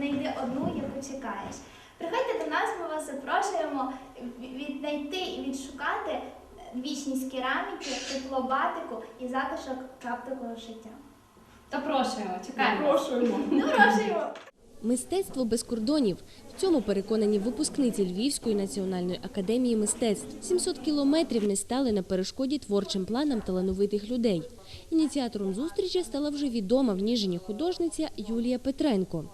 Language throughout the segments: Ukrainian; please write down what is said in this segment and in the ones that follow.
віднайди одну, яку чекаєш. Приходьте до нас, ми вас запрошуємо віднайти і відшукати вічність кераміки, теплобатику і затишок каптикового життя. Запрошуємо, чекаємо. Запрошуємо. Запрошуємо. Мистецтво без кордонів в цьому переконані випускниці Львівської національної академії мистецтв 700 кілометрів не стали на перешкоді творчим планам талановитих людей. Ініціатором зустрічі стала вже відома в Ніжині художниця Юлія Петренко.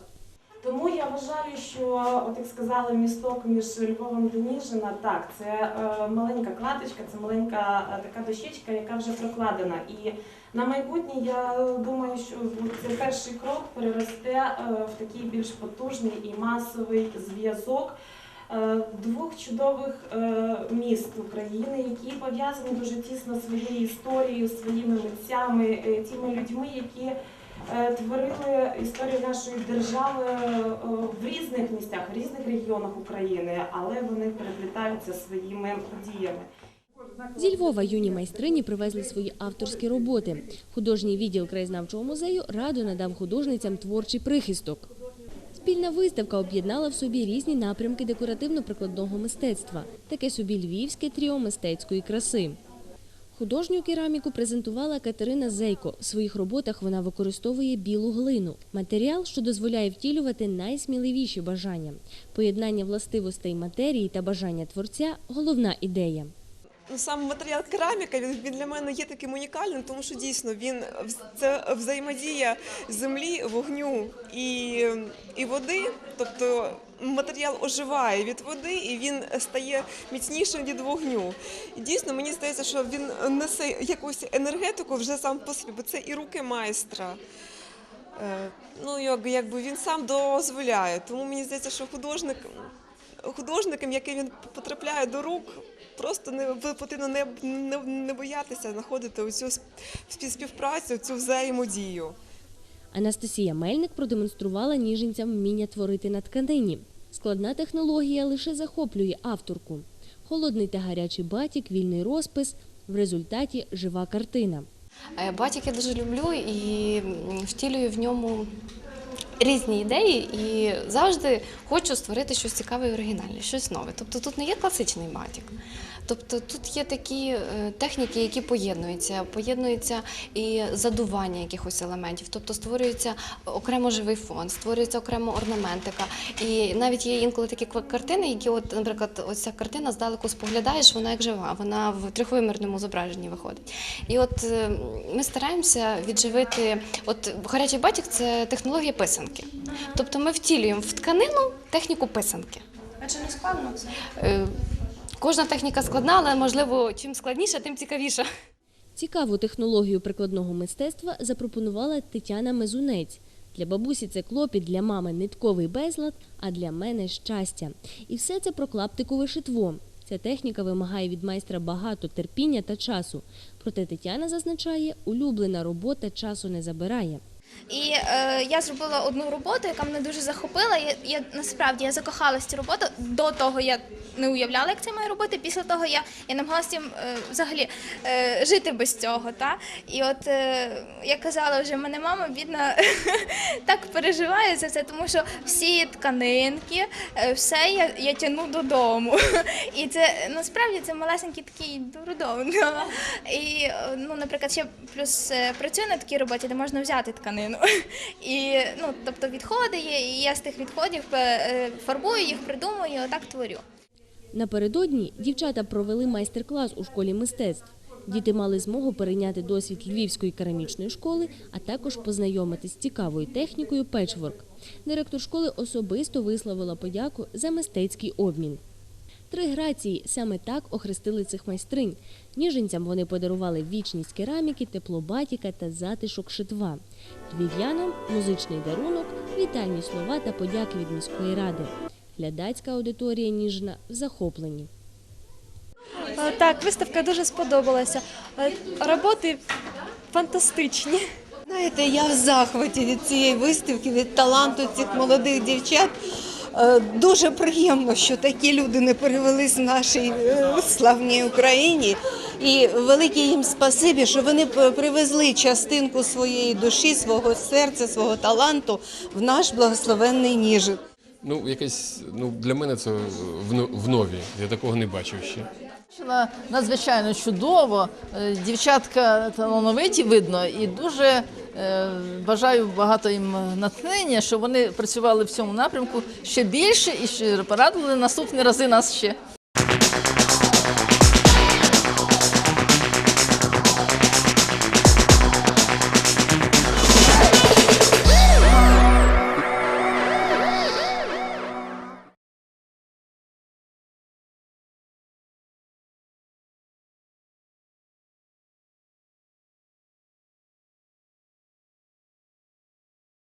Тому я вважаю, що, от як сказали, місток між Львовом та Ніжина, так, це е, маленька кладочка, це маленька е, така дощечка, яка вже прокладена. І на майбутнє я думаю, що цей перший крок переросте е, в такий більш потужний і масовий зв'язок. е, Двох чудових е, міст України, які пов'язані дуже тісно своєю історією, своїми митцями, е, тими людьми, які творили історію нашої держави е, в різних місцях, в різних регіонах України, але вони переплітаються своїми діями. Зі Львова юні майстрині привезли свої авторські роботи. Художній відділ краєзнавчого музею радо надав художницям творчий прихисток. Спільна виставка об'єднала в собі різні напрямки декоративно-прикладного мистецтва, таке собі львівське тріо мистецької краси. Художню кераміку презентувала Катерина Зейко. В своїх роботах вона використовує білу глину – матеріал, що дозволяє втілювати найсміливіші бажання. Поєднання властивостей матерії та бажання творця – головна ідея. Ну, сам матеріал кераміка він, він для мене є таким унікальним, тому що дійсно він це взаємодія землі, вогню і, і води. Тобто матеріал оживає від води і він стає міцнішим від вогню. І дійсно мені здається, що він несе якусь енергетику вже сам по собі, бо це і руки майстра. Е, Ну, як, якби він сам дозволяє. Тому мені здається, що художник, художникам, який він потрапляє до рук, просто не потрібно не, не, не боятися знаходити оцю співпрацю, цю взаємодію. Анастасія Мельник продемонструвала ніженцям вміння творити на тканині. Складна технологія лише захоплює авторку. Холодний та гарячий батік, вільний розпис. В результаті жива картина. Е, Батік я дуже люблю і втілюю в ньому різні ідеї і завжди хочу створити щось цікаве і оригінальне, щось нове. Тобто тут не є класичний батік. Тобто тут є такі е, техніки, які поєднуються, поєднується і задування якихось елементів. Тобто створюється окремо живий фон, створюється окремо орнаментика. І навіть є інколи такі картини, які, от, наприклад, ось ця картина здалеку споглядаєш, вона як жива, вона в трьохвимірному зображенні виходить. І от е, ми стараємося відживити. От гарячий батік це технологія писанки. Тобто ми втілюємо в тканину техніку писанки. А чи не складно це? Е, Кожна техніка складна, але можливо, чим складніша, тим цікавіша. Цікаву технологію прикладного мистецтва запропонувала Тетяна Мезунець. Для бабусі це клопіт, для мами нитковий безлад, а для мене щастя. І все це про клаптикове шитво. Ця техніка вимагає від майстра багато терпіння та часу. Проте Тетяна зазначає, улюблена робота часу не забирає. І е, я зробила одну роботу, яка мене дуже захопила. Я, я насправді я закохалась в цю роботу. До того я не уявляла, як це має робити. Після того я, я намагалася е, взагалі е, жити без цього. Та? І от е, я казала вже, мене мама бідна так переживає за це, тому що всі тканинки, е, все я, я тяну додому. І це насправді це малесенький такий дурдом. І, е, ну, наприклад, ще плюс е, працюю на такій роботі, де можна взяти тканину. І, ну, тобто відходи є, і я з тих відходів е, фарбую їх, придумую, отак творю. Напередодні дівчата провели майстер-клас у школі мистецтв. Діти мали змогу перейняти досвід Львівської керамічної школи, а також познайомитись з цікавою технікою печворк. Директор школи особисто висловила подяку за мистецький обмін. Три грації саме так охрестили цих майстринь. Ніженцям вони подарували вічність кераміки, тепло батіка та затишок шитва. Львів'янам музичний дарунок, вітальні слова та подяки від міської ради. Глядацька аудиторія Ніжина в захопленні. Е, Так, виставка дуже сподобалася. Е, Роботи фантастичні. Знаєте, я в захваті від цієї виставки, від таланту цих молодих дівчат. Е, Дуже приємно, що такі люди не перевелись в нашій е, славній Україні. І велике їм спасибі, що вони привезли частинку своєї душі, свого серця, свого таланту в наш благословенний Ніжин. Ну, якесь, ну, для мене це в, нові. Я такого не бачив ще. Бачила надзвичайно чудово. Е, Дівчатка талановиті видно і дуже бажаю багато їм натхнення, щоб вони працювали в цьому напрямку ще більше і ще порадували наступні рази нас ще.